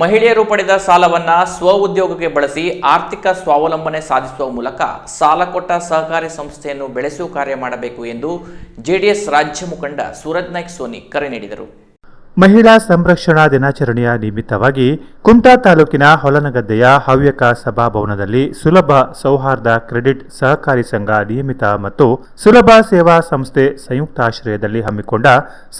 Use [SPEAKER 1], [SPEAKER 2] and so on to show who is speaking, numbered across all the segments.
[SPEAKER 1] ಮಹಿಳೆಯರು ಪಡೆದ ಸಾಲವನ್ನ ಸ್ವ ಉದ್ಯೋಗಕ್ಕೆ ಬಳಸಿ ಆರ್ಥಿಕ ಸ್ವಾವಲಂಬನೆ ಸಾಧಿಸುವ ಮೂಲಕ ಸಾಲ ಕೊಟ್ಟ ಸಹಕಾರಿ ಸಂಸ್ಥೆಯನ್ನು ಬೆಳೆಸುವ ಕಾರ್ಯ ಮಾಡಬೇಕು ಎಂದು ಜೆಡಿಎಸ್ ರಾಜ್ಯ ಮುಖಂಡ ಸೂರಜ್ ನಾಯ್ಕ್ ಸೋನಿ ಕರೆ ನೀಡಿದರು.
[SPEAKER 2] ಮಹಿಳಾ ಸಂರಕ್ಷಣಾ ದಿನಾಚರಣೆಯ ನಿಮಿತ್ತವಾಗಿ ಕುಮಟಾ ತಾಲೂಕಿನ ಹೊಲನಗದ್ದೆಯ ಹವ್ಯಕ ಸಭಾಭವನದಲ್ಲಿ ಸುಲಭ ಸೌಹಾರ್ದ ಕ್ರೆಡಿಟ್ ಸಹಕಾರಿ ಸಂಘ ನಿಯಮಿತ ಮತ್ತು ಸುಲಭ ಸೇವಾ ಸಂಸ್ಥೆ ಸಂಯುಕ್ತಾಶ್ರಯದಲ್ಲಿ ಹಮ್ಮಿಕೊಂಡ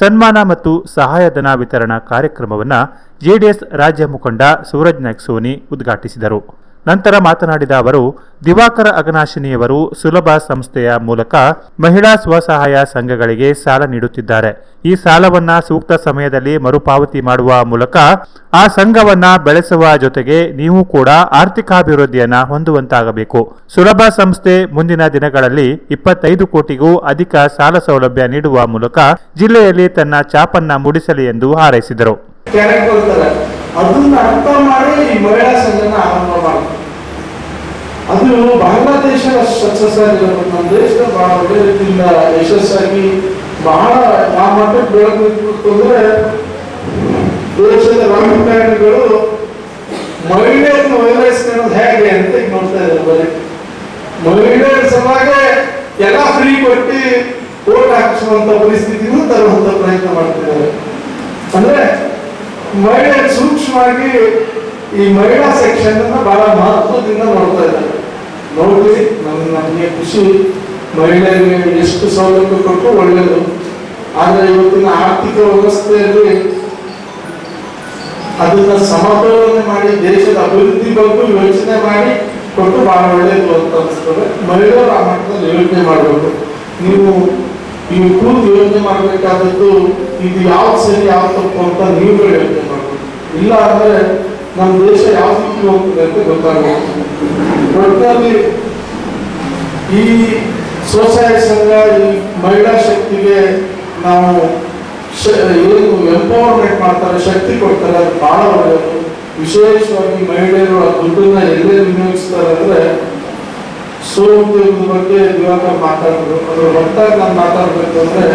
[SPEAKER 2] ಸನ್ಮಾನ ಮತ್ತು ಸಹಾಯಧನ ವಿತರಣಾ ಕಾರ್ಯಕ್ರಮವನ್ನು ಜೆಡಿಎಸ್ ರಾಜ್ಯ ಮುಖಂಡ ಸೂರಜ್ ನಾಯ್ಕ ಸೋನಿ ಉದ್ಘಾಟಿಸಿದರು. ನಂತರ ಮಾತನಾಡಿದ ಅವರು, ದಿವಾಕರ ಅಗನಾಶಿನಿಯವರು ಸುಲಭ ಸಂಸ್ಥೆಯ ಮೂಲಕ ಮಹಿಳಾ ಸ್ವಸಹಾಯ ಸಂಘಗಳಿಗೆ ಸಾಲ ನೀಡುತ್ತಿದ್ದಾರೆ. ಈ ಸಾಲವನ್ನ ಸೂಕ್ತ ಸಮಯದಲ್ಲಿ ಮರುಪಾವತಿ ಮಾಡುವ ಮೂಲಕ ಆ ಸಂಘವನ್ನ ಬೆಳೆಸುವ ಜೊತೆಗೆ ನೀವು ಕೂಡ ಆರ್ಥಿಕಾಭಿವೃದ್ಧಿಯನ್ನ ಹೊಂದುವಂತಾಗಬೇಕು. ಸುಲಭ ಸಂಸ್ಥೆ ಮುಂದಿನ ದಿನಗಳಲ್ಲಿ ಇಪ್ಪತ್ತೈದು ಕೋಟಿಗೂ ಅಧಿಕ ಸಾಲ ಸೌಲಭ್ಯ ನೀಡುವ ಮೂಲಕ ಜಿಲ್ಲೆಯಲ್ಲಿ ತನ್ನ ಚಾಪನ್ನ ಮೂಡಿಸಲಿ ಎಂದು ಹಾರೈಸಿದರು.
[SPEAKER 3] ಕೊಡ್ತಾರೆ. ಅದನ್ನ ಅರ್ಥ ಮಾಡಿ ಈ ಮಹಿಳಾ ಸಂಘನ ಆರಂಭ ಮಾಡ್ತಾರೆ. ಅದು ಬಾಂಗ್ಲಾದೇಶ ಸಕ್ಸಸ್ ಆಗಿರೋದು ನಮ್ಮ ದೇಶದ ಬಹಳ ಒಳ್ಳೆ ರೀತಿಯಿಂದ ಯಶಸ್ಸಾಗಿ ಬಹಳ ಆ ಮಟ್ಟಕ್ಕೆ ಬೆಳಕು ಅಂದ್ರೆ ದೇಶದ ರಾಜಕಾರಣಿಗಳು ಮಹಿಳೆಯನ್ನು ವೈರಸ್ಕೊಳ್ಳೋದು ಹೇಗೆ ಅಂತ ಈಗ ನೋಡ್ತಾ ಇದ್ದಾರೆ ಬರೀ ಮಹಿಳೆಯರ ಸಲುವಾಗಿ ಎಲ್ಲ ಫ್ರೀ ಕೊಟ್ಟು ಓಟ್ ಹಾಕಿಸುವಂತ ಪರಿಸ್ಥಿತಿನೂ ತರುವಂತ ಪ್ರಯತ್ನ ಮಾಡ್ತಿದ್ದಾರೆ. ಮಹಿಳೆಯರು ಸೂಕ್ಷ್ಮವಾಗಿ ಈ ಮಹಿಳಾ ಸೆಕ್ಷನ್ ಅನ್ನ ಬಹಳ ಮಹತ್ವದಿಂದ ನೋಡ್ತಾ ಇದ್ದಾರೆ. ನೋಡ್ಲಿ ನಮ್ ನಮಗೆ ಖುಷಿ. ಮಹಿಳೆಯರಿಗೆ ಎಷ್ಟು ಸೌಲಭ್ಯ ಕೊಟ್ಟು ಒಳ್ಳೆಯದು ಆದರೆ ಇವತ್ತಿನ ಆರ್ಥಿಕ ವ್ಯವಸ್ಥೆಯಲ್ಲಿ ಅದನ್ನ ಸಮತೋಲನೆ ಮಾಡಿ, ದೇಶದ ಅಭಿವೃದ್ಧಿ ಬಗ್ಗೆ ಯೋಚನೆ ಮಾಡಿ ಕೊಟ್ಟು ಬಹಳ ಒಳ್ಳೆಯದು ಅಂತ ಅನಿಸ್ತದೆ. ಮಹಿಳೆಯರು ಆ ಮಟ್ಟದಲ್ಲಿ ಯೋಚನೆ ಮಾಡಬೇಕು. ನೀವು ನೀವು ಕೂತು ಯೋಚನೆ ಮಾಡಬೇಕಾದದ್ದು ಇದು ಯಾವ ಸರಿ ಯಾವ ತಪ್ಪು ಅಂತ ನೀವು ಮಾಡಬೇಕು. ಇಲ್ಲ ಅಂದ್ರೆ ನಮ್ಮ ದೇಶ ಯಾವ ರೀತಿ ಹೋಗ್ತದೆ ಅಂತ ಗೊತ್ತಾಗಬೇಕು ಒಟ್ಟಿನಲ್ಲಿ ಈ ಸ್ವಸಹಾಯ ಸಂಘ, ಈ ಮಹಿಳಾ ಶಕ್ತಿಗೆ ನಾವು ಏನು ಎಂಪವರ್ಮೆಂಟ್ ಮಾಡ್ತಾರೆ, ಶಕ್ತಿ ಕೊಡ್ತಾರೆ, ಅದು ಬಹಳ ಒಳ್ಳೆಯದು. ವಿಶೇಷವಾಗಿ ಮಹಿಳೆಯರು ಆ ದುಡ್ಡನ್ನ ಎಲ್ಲೇ ವಿನಿಯೋಗಿಸ್ತಾರೆ ಅಂದ್ರೆ ಸ್ವಉದ್ಯೋಗದ ಬಗ್ಗೆ ಇವಾಗ ಮಾತಾಡಿದ್ರು ಅದ್ರ ನಾನು ಮಾತಾಡ್ಬೇಕು ಅಂದ್ರೆ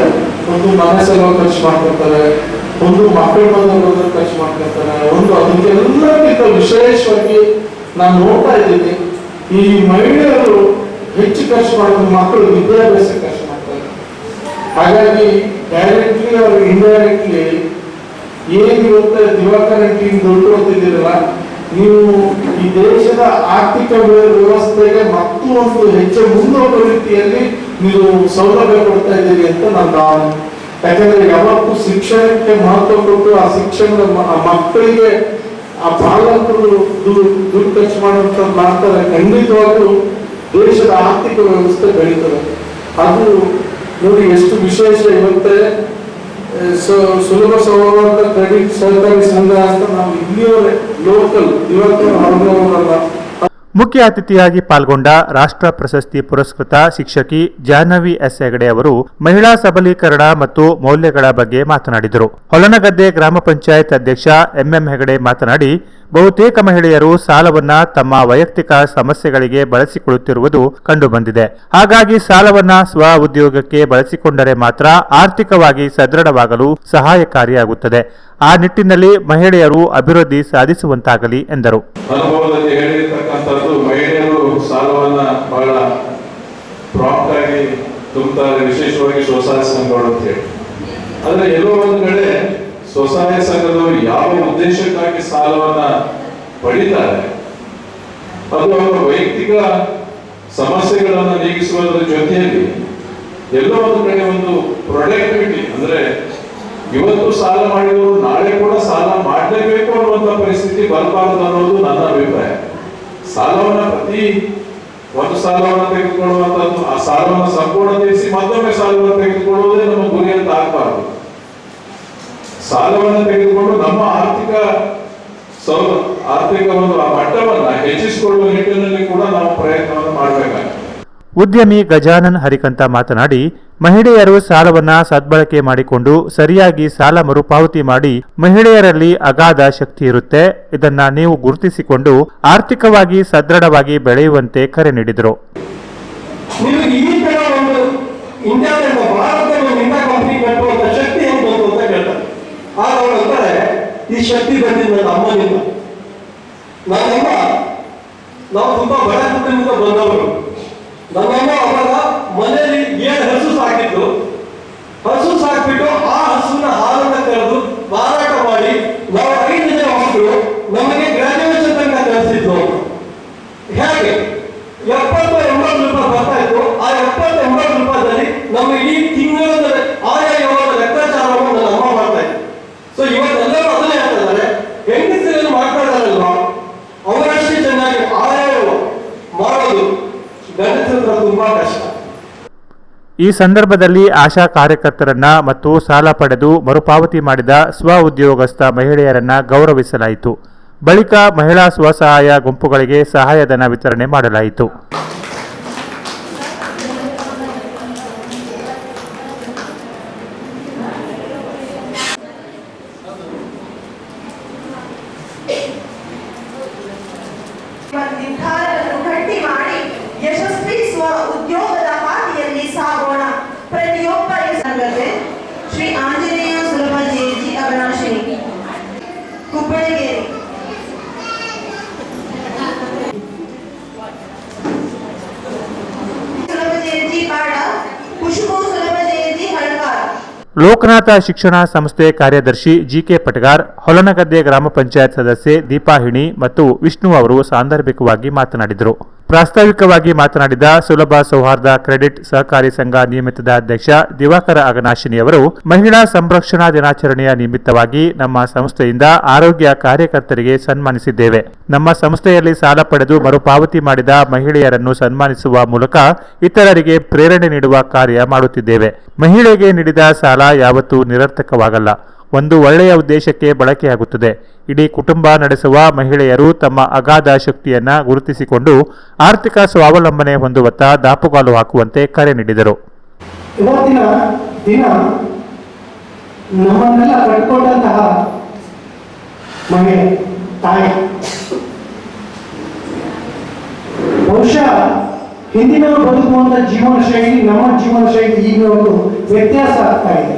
[SPEAKER 3] ಒಂದು ಮನೆ ಸಲುವಾಗಿ ಖರ್ಚು ಮಾಡ್ಕೊತಾರೆ, ಒಂದು ಮಕ್ಕಳ ಬಂದವರು ಖರ್ಚು ಮಾಡ್ಕೊತಾರೆ. ಒಂದು ಅದಕ್ಕೆಲ್ಲಕ್ಕಿಂತ ವಿಶೇಷವಾಗಿ ನಾನು ನೋಡ್ತಾ ಇದ್ದೀನಿ, ಈ ಮಹಿಳೆಯರು ಹೆಚ್ಚು ಖರ್ಚು ಮಾಡೋದು ಮಕ್ಕಳು ವಿದ್ಯಾಭ್ಯಾಸ ಖರ್ಚು ಮಾಡ್ತಾರೆ. ಹಾಗಾಗಿ ಡೈರೆಕ್ಟ್ಲಿ ಅವರು ಇಂಡೈರೆಕ್ಟ್ಲಿ ಏನಿರುತ್ತೆ ದಿವಾಕರ ಟೀಮ್ ದುಡ್ಡು ಕೊಡ್ತಿದ್ದೀರಲ್ಲ ನೀವು ಈ ದೇಶದ ಆರ್ಥಿಕ ವ್ಯ- ವ್ಯವಸ್ಥೆಗೆ ಮತ್ತೊಂದು ಹೆಚ್ಚು ಮುಂದೋಗುವ ರೀತಿಯಲ್ಲಿ ನೀವು ಸೌಲಭ್ಯ ಕೊಡ್ತಾ ಇದ್ದೀರಿ ಅಂತ ನನ್ನ ಭಾವನೆ. ಯಾಕಂದ್ರೆ ಯಾವತ್ತೂ ಶಿಕ್ಷಣಕ್ಕೆ ಮಹತ್ವ ಕೊಟ್ಟು ಆ ಶಿಕ್ಷಣದ ಮಕ್ಕಳಿಗೆ ಆ ಪಾಲಕರು ದುಡ್ಡು ಖರ್ಚು ಮಾಡುವಂತ ಮಾಡ್ತಾರೆ. ಖಂಡಿತವಾಗ್ಲೂ ದೇಶದ ಆರ್ಥಿಕ ವ್ಯವಸ್ಥೆ ಬೆಳೀತದೆ. ಅದು ನೋಡಿ ಎಷ್ಟು ವಿಶೇಷ ಇವತ್ತೇ ಸುಲಭ ಕ್ರೆಡಿಟ್ ಸಹಕಾರಿ ಅಂತ ನಾವು ಇಲ್ಲಿಯವರೇ ಲೋಕಲ್ ಇವತ್ತು
[SPEAKER 2] ಮುಖ್ಯ ಅತಿಥಿಯಾಗಿ ಪಾಲ್ಗೊಂಡ ರಾಷ್ಟ್ರ ಪ್ರಶಸ್ತಿ ಪುರಸ್ಕೃತ ಶಿಕ್ಷಕಿ ಜಾಹ್ನವಿ ಎಸ್. ಹೆಗಡೆ ಅವರು ಮಹಿಳಾ ಸಬಲೀಕರಣ ಮತ್ತು ಮೌಲ್ಯಗಳ ಬಗ್ಗೆ ಮಾತನಾಡಿದರು. ಹೊಲನಗದ್ದೆ ಗ್ರಾಮ ಪಂಚಾಯತ್ ಅಧ್ಯಕ್ಷ ಎಂಎಂ ಹೆಗಡೆ ಮಾತನಾಡಿ ಬಹುತೇಕ ಮಹಿಳೆಯರು ಸಾಲವನ್ನ ತಮ್ಮ ವೈಯಕ್ತಿಕ ಸಮಸ್ಯೆಗಳಿಗೆ ಬಳಸಿಕೊಳ್ಳುತ್ತಿರುವುದು ಕಂಡುಬಂದಿದೆ. ಹಾಗಾಗಿ ಸಾಲವನ್ನ ಸ್ವ ಉದ್ಯೋಗಕ್ಕೆ ಬಳಸಿಕೊಂಡರೆ ಮಾತ್ರ ಆರ್ಥಿಕವಾಗಿ ಸದೃಢವಾಗಲು ಸಹಾಯಕಾರಿಯಾಗುತ್ತದೆ. ಆ ನಿಟ್ಟಿನಲ್ಲಿ ಮಹಿಳೆಯರು ಅಭಿವೃದ್ಧಿ ಸಾಧಿಸುವಂತಾಗಲಿ ಎಂದರು.
[SPEAKER 4] ತುಂಬುತ್ತಾರೆ ಅಂತ ಹೇಳಿ. ಆದರೆ ಎಲ್ಲೋ ಒಂದು ಕಡೆ ಸ್ವಸಹಾಯ ಸಂಘದವರು ಯಾವ ಉದ್ದೇಶಕ್ಕಾಗಿ ಸಾಲವನ್ನ ಪಡಿತಾರೆ, ಅದು ಅವರ ವೈಯಕ್ತಿಕ ಸಮಸ್ಯೆಗಳನ್ನು ನೀಗಿಸುವುದರ ಜೊತೆಯಲ್ಲಿ ಎಲ್ಲ ಒಂದು ಕಡೆ ಒಂದು ಪ್ರೊಡಕ್ಟಿವಿಟಿ ಅಂದ್ರೆ ಇವತ್ತು ಸಾಲ ಮಾಡಿದವರು ನಾಳೆ ಕೂಡ ಸಾಲ ಮಾಡಲೇಬೇಕು ಅನ್ನುವಂತ ಪರಿಸ್ಥಿತಿ ಬರಬಾರದು ಅನ್ನೋದು ನನ್ನ ಅಭಿಪ್ರಾಯ. ಸಾಲವನ್ನ ಪ್ರತಿ ಒಂದು ಸಾಲವನ್ನು ತೆಗೆದುಕೊಳ್ಳುವಂತದ್ದು, ಆ ಸಾಲವನ್ನು ಸಂಪೂರ್ಣ ತೀರಿಸಿ ಮತ್ತೊಮ್ಮೆ ಸಾಲವನ್ನು ತೆಗೆದುಕೊಳ್ಳುವುದೇ ನಮ್ಮ ಗುರಿ ಅಂತ ಆಗಬಾರದು ಸಾಲವನ್ನು ತೆಗೆದುಕೊಂಡು ನಮ್ಮ ಆರ್ಥಿಕ ಸೌ ಆರ್ಥಿಕ ಒಂದು ಆ ಮಟ್ಟವನ್ನ ಹೆಚ್ಚಿಸಿಕೊಳ್ಳುವ ನಿಟ್ಟಿನಲ್ಲಿ ಕೂಡ ನಾವು ಪ್ರಯತ್ನವನ್ನು ಮಾಡಬೇಕಾಗ್ತದೆ
[SPEAKER 2] ಉದ್ಯಮಿ ಗಜಾನನ್ ಹರಿಕಂತ ಮಾತನಾಡಿ, ಮಹಿಳೆಯರು ಸಾಲವನ್ನ ಸದ್ಬಳಕೆ ಮಾಡಿಕೊಂಡು ಸರಿಯಾಗಿ ಸಾಲ ಮರುಪಾವತಿ ಮಾಡಿ ಮಹಿಳೆಯರಲ್ಲಿ ಅಗಾಧ ಶಕ್ತಿ ಇರುತ್ತೆ. ಇದನ್ನ ನೀವು ಗುರುತಿಸಿಕೊಂಡು ಆರ್ಥಿಕವಾಗಿ ಸದೃಢವಾಗಿ ಬೆಳೆಯುವಂತೆ ಕರೆ ನೀಡಿದರು.
[SPEAKER 5] ನಾವು ನಮ್ಮಮ್ಮ ಅವಾಗ ಮನೆಯಲ್ಲಿ ಏಳು ಹಸು ಸಾಕಿದ್ರು ಹಸು ಸಾಕ್ಬಿಟ್ಟು ಆ ಹಸುವಿನ ಹಾಲನ್ನ ಕರೆದು ಮಾರಾಟ ಮಾಡಿ ನಾವು ಐದು ಜನ ಮಕ್ಕಳು ನಮಗೆ ಗ್ರಾಜುಯೇಷನ್ ತನಕ ಕಲಿಸಿದ್ರು ಹೇಗೆ? ಎಪ್ಪತ್ತು
[SPEAKER 2] ಈ ಸಂದರ್ಭದಲ್ಲಿ ಆಶಾ ಕಾರ್ಯಕರ್ತರನ್ನ ಮತ್ತು ಸಾಲ ಪಡೆದು ಮರುಪಾವತಿ ಮಾಡಿದ ಸ್ವ ಉದ್ಯೋಗಸ್ಥ ಮಹಿಳೆಯರನ್ನ ಗೌರವಿಸಲಾಯಿತು. ಬಳಿಕ ಮಹಿಳಾ ಸ್ವಸಹಾಯ ಗುಂಪುಗಳಿಗೆ ಸಹಾಯಧನ ವಿತರಣೆ ಮಾಡಲಾಯಿತು. ಲೋಕನಾಥ ಶಿಕ್ಷಣ ಸಂಸ್ಥೆ ಕಾರ್ಯದರ್ಶಿ ಜಿಕೆ ಪಟಗಾರ್, ಹೊಲನಗದ್ದೆ ಗ್ರಾಮ ಪಂಚಾಯತ್ ಸದಸ್ಯೆ ದೀಪಾಹಿಣಿ ಮತ್ತು ವಿಷ್ಣು ಅವರು ಸಾಂದರ್ಭಿಕವಾಗಿ ಮಾತನಾಡಿದರು. ಪ್ರಾಸ್ತಾವಿಕವಾಗಿ ಮಾತನಾಡಿದ ಸುಲಭ ಸೌಹಾರ್ದ ಕ್ರೆಡಿಟ್ ಸಹಕಾರಿ ಸಂಘ ನಿಯಮಿತದ ಅಧ್ಯಕ್ಷ ದಿವಾಕರ ಅಗನಾಶಿನಿ ಅವರು, ಮಹಿಳಾ ಸಂರಕ್ಷಣಾ ದಿನಾಚರಣೆಯ ನಿಮಿತ್ತವಾಗಿ ನಮ್ಮ ಸಂಸ್ಥೆಯಿಂದ ಆರೋಗ್ಯ ಕಾರ್ಯಕರ್ತರಿಗೆ ಸನ್ಮಾನಿಸಿದ್ದೇವೆ. ನಮ್ಮ ಸಂಸ್ಥೆಯಲ್ಲಿ ಸಾಲ ಪಡೆದು ಮರುಪಾವತಿ ಮಾಡಿದ ಮಹಿಳೆಯರನ್ನು ಸನ್ಮಾನಿಸುವ ಮೂಲಕ ಇತರರಿಗೆ ಪ್ರೇರಣೆ ನೀಡುವ ಕಾರ್ಯ ಮಾಡುತ್ತಿದ್ದೇವೆ. ಮಹಿಳೆಗೆ ನೀಡಿದ ಸಾಲ ಯಾವತ್ತೂ ನಿರರ್ಥಕವಾಗಲ್ಲ. ಒಂದು ಒಳ್ಳೆಯ ಉದ್ದೇಶಕ್ಕೆ ಬಳಕೆಯಾಗುತ್ತದೆ. ಇಡೀ ಕುಟುಂಬ ನಡೆಸುವ ಮಹಿಳೆಯರು ತಮ್ಮ ಅಗಾಧ ಶಕ್ತಿಯನ್ನು ಗುರುತಿಸಿಕೊಂಡು ಆರ್ಥಿಕ ಸ್ವಾವಲಂಬನೆ ಹೊಂದುವತ್ತ ದಾಪುಗಾಲು ಹಾಕುವಂತೆ ಕರೆ ನೀಡಿದರು.
[SPEAKER 6] ಇವತ್ತಿನ ದಿನ ನಮ್ಮನ್ನೆಲ್ಲ ಕಟ್ಕೊಂಡಂತಹ ಮಹಿಳೆ, ತಾಯಿ. ಬಹುಶಃ ಹಿಂದಿನವರು ಬದುಕುವಂತ ಜೀವನ ಶೈಲಿ ನಮ್ಮ ಜೀವನ ಶೈಲಿ ಈಗ ಒಂದು ವ್ಯತ್ಯಾಸ ಆಗ್ತಾ ಇದೆ.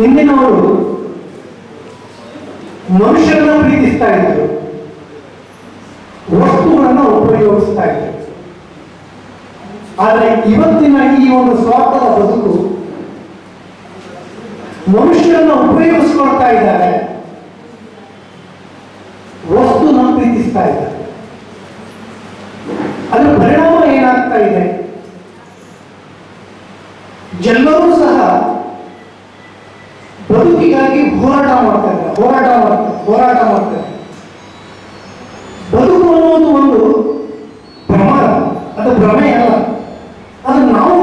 [SPEAKER 6] ಹಿಂದಿನವರು ಮನುಷ್ಯರನ್ನು ಪ್ರೀತಿಸ್ತಾ ಇದ್ರು. ವಸ್ತುಗಳನ್ನು ಉಪಯೋಗಿಸ್ತಾ ಇದ್ರು. ಆದರೆ ಇವತ್ತಿನ ಈ ಒಂದು ಸ್ವಾರ್ಥದ ಬದುಕು ಮನುಷ್ಯರನ್ನು ಉಪಯೋಗಿಸ್ಕೊಳ್ತಾ ಇದ್ದಾರೆ. ವಸ್ತುನ ಪ್ರೀತಿಸ್ತಾ ಇದ್ದಾರೆ. ಅದರ ಪರಿಣಾಮ ಏನಾಗ್ತಾ ಇದೆ? ಎಲ್ಲರೂ ಸಹ ಬದುಕಿಗಾಗಿ ಹೋರಾಟ ಮಾಡ್ತಾ ಇದ್ದಾರೆ. ಹೋರಾಟ ಮಾಡ್ತಾರೆ ಹೋರಾಟ ಮಾಡ್ತಾರೆ ಬದುಕು ಅನ್ನೋದು ಒಂದು ಪ್ರಮಾಣ ಅದು ಭ್ರಮೆ ಅಲ್ಲ. ಅದು ನಾವು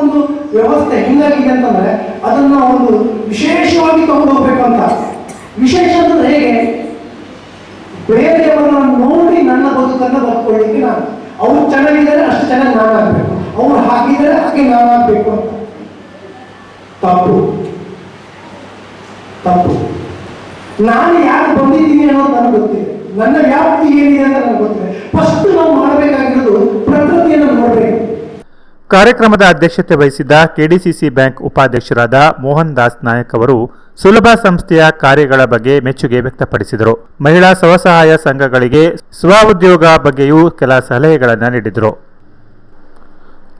[SPEAKER 6] ಒಂದು ವ್ಯವಸ್ಥೆ ಹೆಂಗಾಗಿದೆ ಅಂತಂದ್ರೆ ಅದನ್ನ ಒಂದು ವಿಶೇಷವಾಗಿ ತಗೊಂಡು ಅಂತ ವಿಶೇಷ ಅಂದ್ರೆ ಹೇಗೆ? ಬೇರೆಯವರನ್ನ ನೋಡಿ ನನ್ನ ಬದುಕನ್ನು ಬದುಕೊಳ್ಳಿಕ್ಕೆ ನಾನು. ಅವ್ರು ಚೆನ್ನಾಗಿದ್ದಾರೆ, ಅಷ್ಟು ಚೆನ್ನಾಗಿ ನಾನು ಆಗ್ಬೇಕು ಅವ್ರು ಹಾಗಿದ್ದಾರೆ, ಹಾಗೆ ನಾನು ಆಗ್ಬೇಕು ಅಂತ. ತಪ್ಪು. ತಪ್ಪು. ನಾನು ಯಾರು ಬಂದಿದ್ದೀನಿ ಅನ್ನೋದು ನನಗೆ ಗೊತ್ತಿದೆ ನನ್ನ ವ್ಯಾಪ್ತಿ ಏನಿದೆ ಅಂತ ನನಗೆ ಗೊತ್ತಿದೆ ಫಸ್ಟ್ ನಾವು ಮಾಡಬೇಕಾಗಿರೋದು ಪ್ರಕೃತಿಯನ್ನು ನೋಡಬೇಕು.
[SPEAKER 2] ಕಾರ್ಯಕ್ರಮದ ಅಧ್ಯಕ್ಷತೆ ವಹಿಸಿದ್ದ ಕೆಡಿಸಿಸಿ ಬ್ಯಾಂಕ್ ಉಪಾಧ್ಯಕ್ಷರಾದ ಮೋಹನ್ ದಾಸ್ ನಾಯಕ್ ಅವರು ಸುಲಭ ಸಂಸ್ಥೆಯ ಕಾರ್ಯಗಳ ಬಗ್ಗೆ ಮೆಚ್ಚುಗೆ ವ್ಯಕ್ತಪಡಿಸಿದರು. ಮಹಿಳಾ ಸ್ವಸಹಾಯ ಸಂಘಗಳಿಗೆ ಸ್ವ ಉದ್ಯೋಗ ಬಗ್ಗೆಯೂ ಕೆಲ ಸಲಹೆಗಳನ್ನು ನೀಡಿದರು.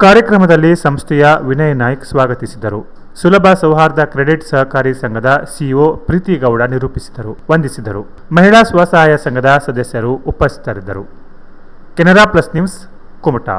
[SPEAKER 2] ಕಾರ್ಯಕ್ರಮದಲ್ಲಿ ಸಂಸ್ಥೆಯ ವಿನಯ್ ನಾಯ್ಕ್ ಸ್ವಾಗತಿಸಿದರು. ಸುಲಭ ಸೌಹಾರ್ದ ಕ್ರೆಡಿಟ್ ಸಹಕಾರಿ ಸಂಘದ ಸಿಇಒ ಪ್ರೀತಿ ಗೌಡ ನಿರೂಪಿಸಿದರು, ವಂದಿಸಿದರು. ಮಹಿಳಾ ಸ್ವಸಹಾಯ ಸಂಘದ ಸದಸ್ಯರು ಉಪಸ್ಥಿತರಿದ್ದರು. Canara plus news Kumta.